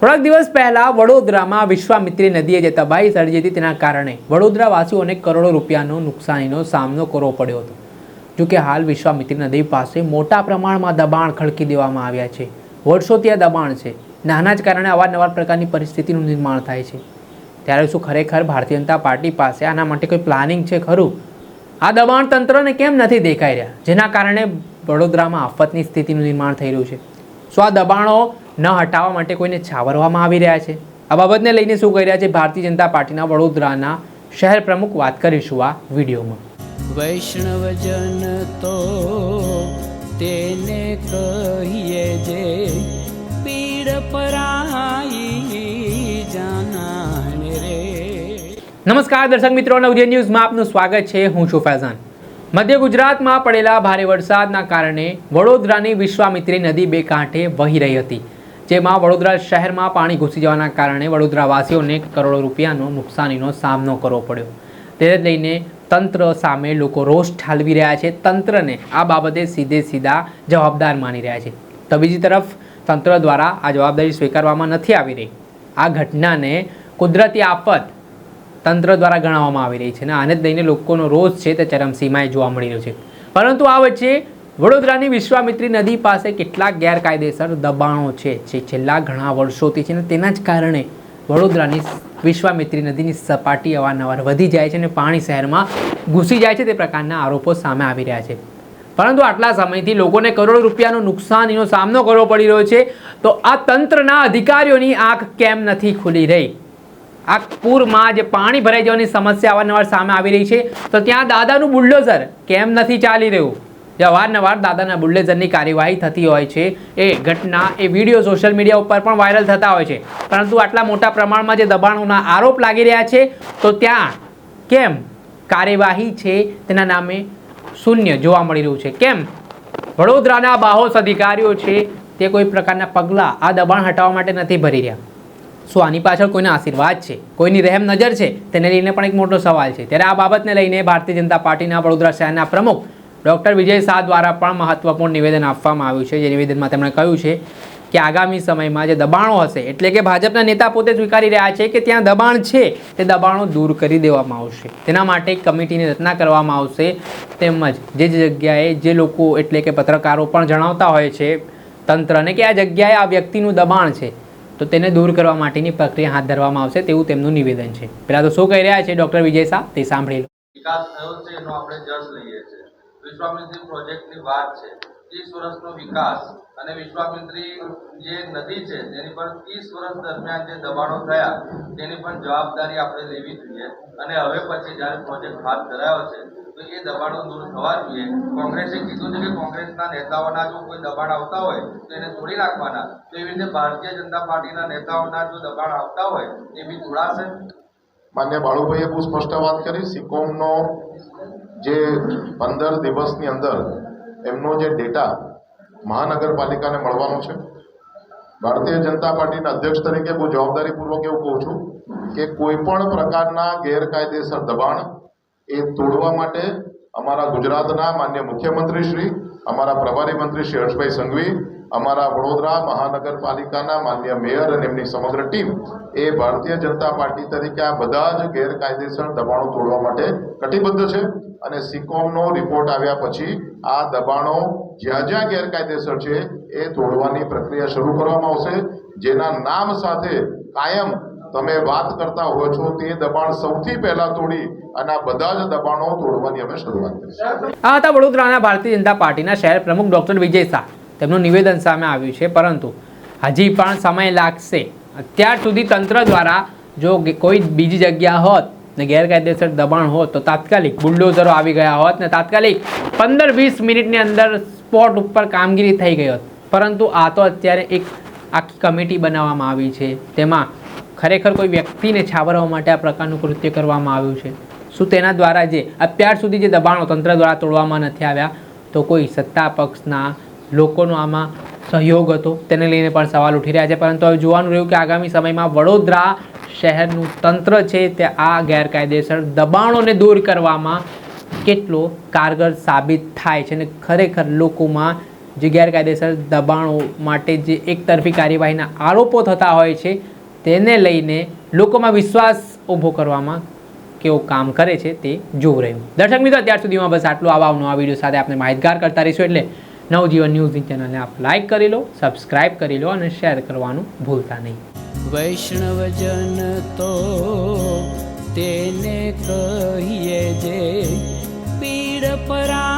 થોડાક દિવસ પહેલા વડોદરામાં વિશ્વામિત્રી નદીએ જે તબાહી સર્જી હતી તેના કારણે વડોદરાવાસીઓને કરોડો રૂપિયાનો નુકસાનીનો સામનો કરવો પડ્યો હતો. જો કે હાલ વિશ્વામિત્રી નદી પાસે મોટા પ્રમાણમાં દબાણ ખડકી દેવામાં આવ્યા છે. વર્ષોથી આ દબાણ છે. નાના જ કારણે અવારનવાર પ્રકારની પરિસ્થિતિનું નિર્માણ થાય છે. ત્યારે શું ખરેખર ભારતીય જનતા પાર્ટી પાસે આના માટે કોઈ પ્લાનિંગ છે ખરું? આ દબાણ તંત્રને કેમ નથી દેખાઈ રહ્યા? જેના કારણે વડોદરામાં આફતની સ્થિતિનું નિર્માણ થઈ રહ્યું છે. શું આ દબાણો ન હટાવવા માટે કોઈને છાવરવામાં આવી રહ્યા છે. આ બાબતને લઈને શું કહી રહ્યા છે ભારતીય જનતા પાર્ટીના વડોદરાના શહેર પ્રમુખ વાત કરીશું આ વિડીયોમાં. વૈષ્ણવજન તો તેને કહીએ જે પીડ પરાઈ જાનાને રે. નમસ્કાર દર્શક મિત્રો નવજે ન્યૂઝમાં આપનું સ્વાગત છે. હું છું ફૈઝાન. મધ્ય ગુજરાતમાં પડેલા ભારે વરસાદના કારણે વડોદરાની વિશ્વામિત્રી નદી બે કાંઠે વહી રહી હતી. જેમાં વડોદરા શહેરમાં પાણી ઘૂસી જવાના કારણે વડોદરાવાસીઓને કરોડો રૂપિયાનો નુકસાનીનો સામનો કરવો પડ્યો. તેને લઈને તંત્ર સામે લોકો રોષ ઠાલવી રહ્યા છે. તંત્રને આ બાબતે સીધે સીધા જવાબદાર માની રહ્યા છે. તો બીજી તરફ તંત્ર દ્વારા આ જવાબદારી સ્વીકારવામાં નથી આવી રહી. આ ઘટનાને કુદરતી આફત તંત્ર દ્વારા ગણાવવામાં આવી રહી છે અને આને જ લઈને લોકોનો રોષ છે તે ચરમસીમાએ જોવા મળી રહ્યો છે. પરંતુ આ વચ્ચે વડોદરાની વિશ્વામિત્રી નદી પાસે કેટલાક ગેરકાયદેસર દબાણો છે, જે છેલ્લા ઘણા વર્ષોથી છે અને તેના જ કારણે વડોદરાની વિશ્વામિત્રી નદીની સપાટી અવારનવાર વધી જાય છે અને પાણી શહેરમાં ઘૂસી જાય છે, તે પ્રકારના આરોપો સામે આવી રહ્યા છે. પરંતુ આટલા સમયથી લોકોને કરોડો રૂપિયાનું નુકસાનીનો સામનો કરવો પડી રહ્યો છે, તો આ તંત્રના અધિકારીઓની આંખ કેમ નથી ખુલી રહી? આ પૂરમાં જે પાણી ભરાઈ જવાની સમસ્યા અવારનવાર સામે આવી રહી છે, તો ત્યાં દાદાનું બુલડોઝર કેમ નથી ચાલી રહ્યું? જે અવારનવાર દાદાના બુલ્ડેઝરની કાર્યવાહી થતી હોય છે. એ ઘટના, એ વીડિયો સોશિયલ મીડિયા ઉપર પણ વાયરલ થતા હોય છે. પરંતુ આટલા મોટા પ્રમાણમાં જે દબાણોના આરોપ લાગી રહ્યા છે, તો ત્યાં કેમ કાર્યવાહી છે? તેના નામે શૂન્ય જોવા મળી રહ્યું છે. કેમ? વડોદરાના બાહોશ અધિકારીઓ છે, તે કોઈ પ્રકારના પગલાં આ દબાણ હટાવવા માટે નથી ભરી રહ્યા. શું આની પાછળ કોઈના આશીર્વાદ છે? કોઈની રહેમ નજર છે? તેને લઈને પણ એક મોટો સવાલ છે. ત્યારે આ બાબતને લઈને ભારતીય જનતા પાર્ટીના વડોદરા શહેરના પ્રમુખ ડૉક્ટર વિજય શાહ દ્વારા પણ મહત્વપૂર્ણ નિવેદન આપવામાં આવ્યું છે. જે નિવેદનમાં તેમણે કહ્યું છે કે આગામી સમયમાં જે દબાણો હશે, એટલે કે ભાજપના નેતા પોતે સ્વીકારી રહ્યા છે કે ત્યાં દબાણ છે, તે દબાણો દૂર કરી દેવામાં આવશે. તેના માટે કમિટીની રચના કરવામાં આવશે. તેમજ જે જે જગ્યાએ જે લોકો, એટલે કે પત્રકારો પણ જણાવતા હોય છે તંત્રને કે આ જગ્યાએ આ વ્યક્તિનું દબાણ છે, તો તેને દૂર કરવા માટેની પ્રક્રિયા હાથ ધરવામાં આવશે તેવું તેમનું નિવેદન છે. પહેલાં તો શું કહી રહ્યા છે ડૉક્ટર વિજય શાહ? તે સાંભળી લો. વિકાસ થયો છે એનો આપણે જસ લઈએ છીએ. વિશ્વામિત્રી પ્રોજેક્ટની વાત છે. ત્રીસ વર્ષનો વિકાસ અને વિશ્વામિત્રી જે નદી છે, તેની પર ત્રીસ વર્ષ દરમિયાન જે દબાણો થયા, તેની પણ જવાબદારી આપણે લેવી જોઈએ. અને હવે પછી જ્યારે પ્રોજેક્ટ હાથ ધરાયો છે, તો એ દબાણો દૂર થવા જોઈએ. કોંગ્રેસે કીધું છે કે કોંગ્રેસના નેતાઓના જો કોઈ દબાણ આવતા હોય, તો એને તોડી નાખવાના. તો એવી રીતે ભારતીય જનતા પાર્ટીના નેતાઓના જો દબાણ આવતા હોય, એ બી તોડાશે? માન્ય બાળુભાઈએ બહુ સ્પષ્ટ વાત કરી. સિકોમનો જે પંદર દિવસની અંદર એમનો જે ડેટા મહાનગરપાલિકાને મળવાનો છે. ભારતીય જનતા પાર્ટીના અધ્યક્ષ તરીકે હું જવાબદારીપૂર્વક એવું કહું છું કે કોઈ પણ પ્રકારના ગેરકાયદેસર દબાણ એ તોડવા માટે અમારા ગુજરાતના માન્ય મુખ્યમંત્રી શ્રી અમારા પ્રભારી મંત્રી શ્રી હર્ષભાઈ સંઘવી અમારા વડોદરા મહાનગરપાલિકાના માન્ય મેયર અને એમની સમગ્ર ટીમ એ ભારતીય જનતા પાર્ટી તરીકે આ બધા જ ગેરકાયદેસર દબાણો તોડવા માટે કટિબદ્ધ છે અને સીકોમનો રિપોર્ટ આવ્યા પછી આ દબાણો જ્યાં જ્યાં ગેરકાયદેસર છે એ તોડવાની પ્રક્રિયા શરૂ કરવામાં આવશે, જેના નામ સાથે કાયમ તમે વાત કરતા હો છો તે દબાણ સૌથી પહેલા તોડી અને બધા જ દબાણો તોડવાની અમે શરૂઆત કરીશું આ હતા વડોદરાના ભારતીય જનતા પાર્ટીના શહેર પ્રમુખ ડૉક્ટર વિજય શાહ. તેમનું નિવેદન સામે આવ્યું છે. પરંતુ હજી પણ સમય લાગશે. અત્યાર સુધી તંત્ર દ્વારા જો કોઈ બીજી જગ્યા હોત ને ગેરકાયદેસર દબાણ હોત તો તાત્કાલિક બુલડોઝરો આવી ગયા હોત ને તાત્કાલિક પંદર વીસ મિનિટની અંદર સ્પોટ ઉપર કામગીરી થઈ ગઈ હોત. પરંતુ આ તો અત્યારે એક આખી કમિટી બનાવવામાં આવી છે. તેમાં ખરેખર કોઈ વ્યક્તિને છાવરવા માટે આ પ્રકારનું કૃત્ય કરવામાં આવ્યું છે. શું તેના દ્વારા જે અત્યાર સુધી જે દબાણો તંત્ર દ્વારા તોડવામાં નથી આવ્યા તો કોઈ સત્તા પક્ષના લોકોનો આમાં સહયોગ હતો. તેને લઈને પણ સવાલ ઉઠી રહ્યા છે. પરંતુ હવે જોવાનું રહ્યું કે આગામી સમયમાં વડોદરા શહેરનું તંત્ર છે તે આ ગેરકાયદેસર દબાણોને દૂર કરવામાં કેટલો કારગર સાબિત થાય છે અને ખરેખર લોકોમાં જે ગેરકાયદેસર દબાણો માટે જે એકતરફી કાર્યવાહીના આરોપો થતા હોય છે, તેને લઈને લોકોમાં વિશ્વાસ ઊભો કરવામાં કેવું કામ કરે છે તે જોવું રહ્યું. દર્શક મિત્રો, અત્યાર સુધીમાં બસ આટલું. આવા નવા વીડિયો સાથે આપણે માહિતગાર કરતા રહીશું. એટલે નવજીવન ન્યૂઝની ચેનલને આપ લાઇક કરી લો સબસ્ક્રાઇબ કરી લો અને શેર કરવાનું ભૂલતા નહીં. વૈષ્ણવજન તો તેને કહીએ જે પીડ પરા